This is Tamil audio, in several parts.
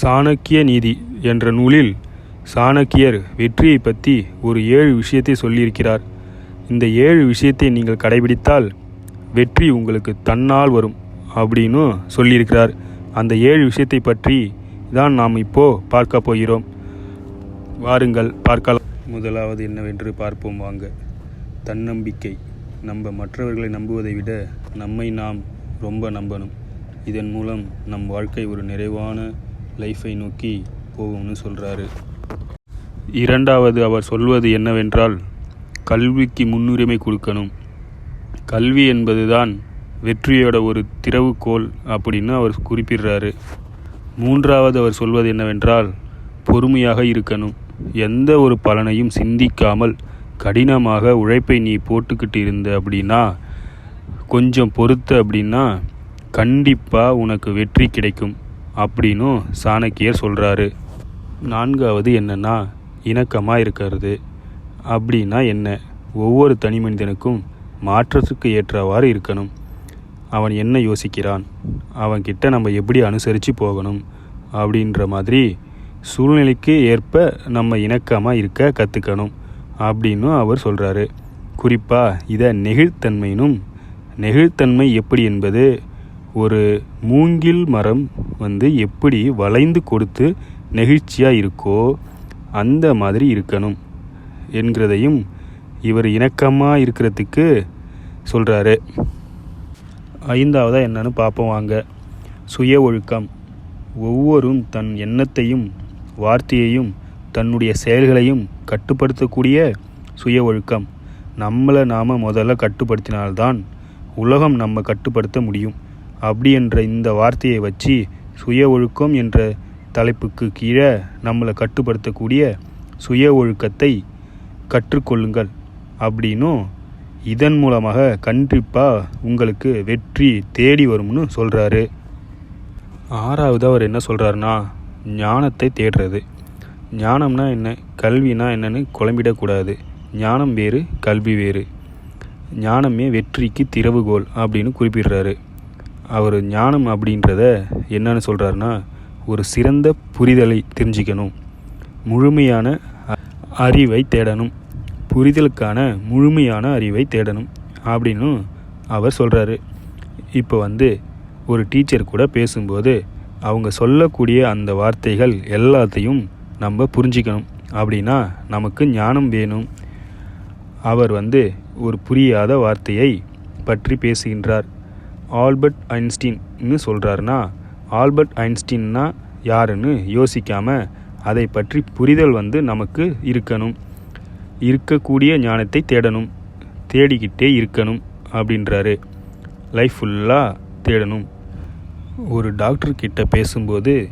சாணக்கிய நீதி என்ற நூலில் சாணக்கியர் வெற்றியை பற்றி ஒரு ஏழு விஷயத்தை சொல்லியிருக்கிறார். இந்த ஏழு விஷயத்தை நீங்கள் கடைபிடித்தால் வெற்றி உங்களுக்கு தன்னால் வரும் அப்படின்னு சொல்லியிருக்கிறார். அந்த ஏழு விஷயத்தை பற்றி தான் நாம் இப்போது பார்க்க போகிறோம். வாருங்கள் பார்க்கலாம். முதலாவது என்னவென்று பார்ப்போம் வாங்க. தன்னம்பிக்கை. நம்ம மற்றவர்களை நம்புவதை விட நம்மை நாம் ரொம்ப நம்பணும். இதன் மூலம் நம் வாழ்க்கை ஒரு நிறைவான லைஃப்பை நோக்கி போகும்னு சொல்கிறாரு இரண்டாவது அவர் சொல்வது என்னவென்றால் கல்விக்கு முன்னுரிமை கொடுக்கணும். கல்வி என்பதுதான் வெற்றியோட ஒரு திறவுகோல் அப்படின்னு அவர் குறிப்பிடுறாரு. மூன்றாவது அவர் சொல்வது என்னவென்றால் பொறுமையாக இருக்கணும். எந்த ஒரு பலனையும் சிந்திக்காமல் கடினமாக உழைப்பை நீ போட்டுக்கிட்டு இருந்த அப்படின்னா கொஞ்சம் பொறுத்த அப்படின்னா கண்டிப்பாக உனக்கு வெற்றி கிடைக்கும். அப்படின்னும் சாணக்கியர் சொல்கிறாரு நான்காவது என்னன்னா இணக்கமாக இருக்கிறது. அப்படின்னா என்ன? ஒவ்வொரு தனி மனிதனுக்கும் மாற்றத்துக்கு ஏற்றவாறு இருக்கணும். அவன் என்ன யோசிக்கிறான்? அவன்கிட்ட நம்ம எப்படி அனுசரித்து போகணும்? அப்படின்ற மாதிரி சூழ்நிலைக்கு ஏற்ப நம்ம இணக்கமாக இருக்க கற்றுக்கணும் அப்படின்னும் அவர் சொல்கிறாரு குறிப்பாக இதை நெகிழ்த்தன்மைனும் நெகிழ்த்தன்மை எப்படி என்பது ஒரு மூங்கில் மரம் வந்து எப்படி வளைந்து கொடுத்து நெகிழ்ச்சியாக இருக்கோ அந்த மாதிரி இருக்கணும் என்கிறதையும் இவர் இணக்கமாக இருக்கிறதுக்கு சொல்கிறாரு ஐந்தாவதாக என்னன்னு பார்ப்போம் வாங்க. சுய ஒழுக்கம். ஒவ்வொரும் தன் எண்ணத்தையும் வார்த்தையையும் தன்னுடைய செயல்களையும் கட்டுப்படுத்தக்கூடிய சுய ஒழுக்கம். நம்மளை நாம் முதல்ல கட்டுப்படுத்தினால்தான் உலகம் நம்ம கட்டுப்படுத்த முடியும். அப்படி என்ற இந்த வார்த்தையை வச்சு சுய ஒழுக்கம் என்ற தலைப்புக்கு கீழே நம்மளை கட்டுப்படுத்தக்கூடிய சுய ஒழுக்கத்தை கற்றுக்கொள்ளுங்கள் அப்படின்னும் இதன் மூலமாக கண்டிப்பாக உங்களுக்கு வெற்றி தேடி வரும்னு சொல்கிறாரு ஆறாவது அவர் என்ன சொல்கிறாருன்னா ஞானத்தை தேடுறது. ஞானம்னா என்ன? கல்வினா என்னன்னு குழம்பிடக்கூடாது. ஞானம் வேறு கல்வி வேறு. ஞானமே வெற்றிக்கு திறவுகோல் அப்படின்னு குறிப்பிடுறாரு. அவர் ஞானம் அப்படின்றத என்னன்னு சொல்கிறாருன்னா ஒரு சிறந்த புரிதலை தெரிஞ்சுக்கணும். முழுமையான அ- அறிவை தேடணும். புரிதலுக்கான முழுமையான அறிவை தேடணும் அப்படின்னு அவர் சொல்கிறாரு இப்போ வந்து ஒரு டீச்சர் கூட பேசும்போது அவங்க சொல்லக்கூடிய அந்த வார்த்தைகள் எல்லாத்தையும் நம்ம புரிஞ்சிக்கணும். அப்படின்னா நமக்கு ஞானம் வேணும். அவர் வந்து ஒரு புரியாத வார்த்தையை பற்றி பேசுகின்றார். ஆல்பர்ட் ஐன்ஸ்டீன்னு சொல்கிறாருன்னா ஆல்பர்ட் ஐன்ஸ்டீன்னா யாருன்னு யோசிக்காமல் அதை பற்றி புரிதல் வந்து நமக்கு இருக்கணும். இருக்கக்கூடிய ஞானத்தை தேடணும். தேடிக்கிட்டே இருக்கணும் அப்படின்றாரு. லைஃப் ஃபுல்லாக தேடணும். ஒரு டாக்டர்கிட்ட பேசும்போது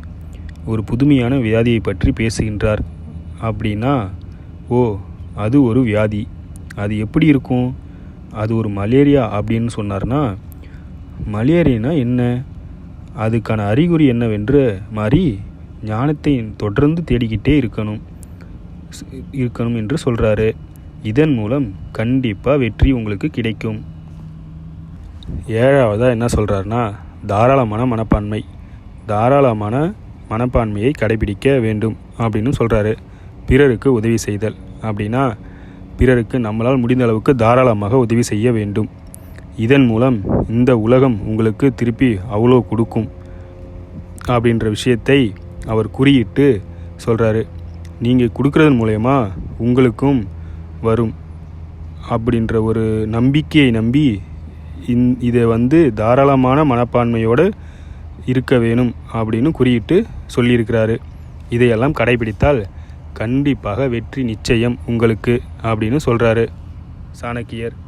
ஒரு புதுமையான வியாதியை பற்றி பேசுகின்றார் அப்படின்னா ஓ அது ஒரு வியாதி. அது எப்படி இருக்கும்? அது ஒரு மலேரியா அப்படின்னு சொன்னார்னா மலேரியனா என்ன? அதுக்கான அறிகுறி என்னவென்று மாதிரி ஞானத்தை தொடர்ந்து தேடிக்கிட்டே இருக்கணும். இருக்கணும் என்று சொல்கிறாரு இதன் மூலம் கண்டிப்பாக வெற்றி உங்களுக்கு கிடைக்கும். ஏழாவதாக என்ன சொல்கிறாருன்னா தாராளமான மனப்பான்மை. தாராளமான மனப்பான்மையை கடைபிடிக்க வேண்டும் அப்படின்னு சொல்கிறாரு பிறருக்கு உதவி செய்தல் அப்படின்னா பிறருக்கு நம்மளால் முடிந்த அளவுக்கு தாராளமாக உதவி செய்ய வேண்டும். இதன் மூலம் இந்த உலகம் உங்களுக்கு திருப்பி அவ்வளோ கொடுக்கும் அப்படின்ற விஷயத்தை அவர் குறியிட்டு சொல்கிறாரு நீங்கள் கொடுக்கறதன் மூலயமா உங்களுக்கும் வரும் அப்படின்ற ஒரு நம்பிக்கையை நம்பி இந் இதை வந்து தாராளமான மனப்பான்மையோடு இருக்க வேணும் அப்படின்னு குறியிட்டு சொல்லியிருக்கிறாரு. இதையெல்லாம் கடைபிடித்தால் கண்டிப்பாக வெற்றி நிச்சயம் உங்களுக்கு அப்படின்னு சொல்கிறாரு சாணக்கியர்.